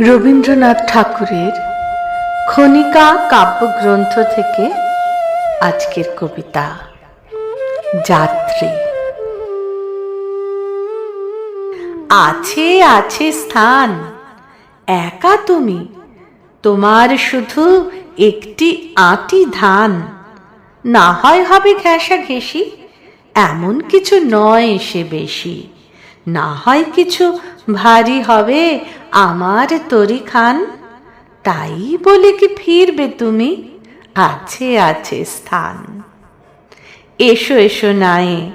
রবীন্দ্রনাথ ঠাকুরের খনিকা কাব্যগ্রন্থ থেকে আজকের কবিতা, যাত্রী। আছে আছে স্থান, একা তুমি, তোমার শুধু একটি আটি ধান। না হয় হবে ঘেঁষা ঘেঁষি, এমন কিছু নয় সে বেশি। না হয় কিছু ভারী হবে আমার তরি খান? তাই বলে কি ফিরবে তুমি? আছে আছে স্থান। এসো এসো নায়ে।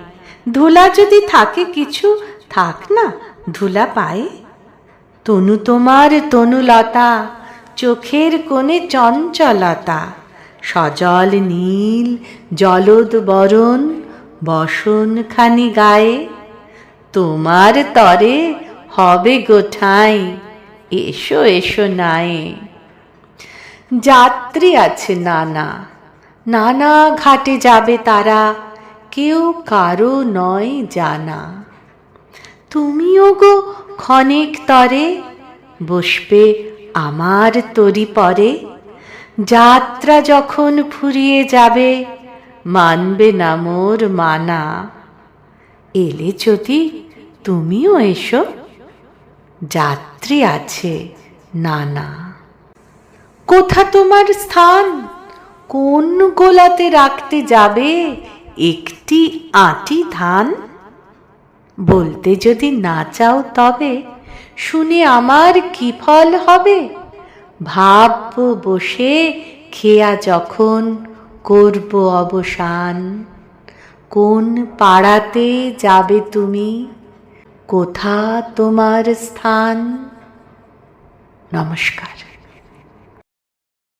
ধুলা যদি থাকে কিছু, থাক না, ধুলা পায়ে। তনু তোমার তনুলতা, চোখের কোণে চঞ্চলতা। সজল নীল জলদ বরণ, বসন খানি গায়ে। তোমার তরে হবে গোঠাই এসো এসো নায়ে। যাত্রী আছে নানা। নানা ঘাটে যাবে তারা। কেউ কারও নয় জানা। তুমিও গো ক্ষণিক তরে বসবে আমার তরি পরে যাত্রা যখন ফুরিয়ে যাবে, মানবে না মোর মানা। এলে যদি তুমিও এসো। যাত্রী আছে, নানা। কোথা তোমার স্থান? কোন গোলাতে রাখতে যাবে একটি আটি ধান? বলতে যদি না চাও তবে শুনে আমার কি ফল হবে? ভাবব বসে, খেয়া যখন করব অবসান। কোন পাড়াতে যাবে তুমি? কোথা তোমার স্থান? নমস্কার।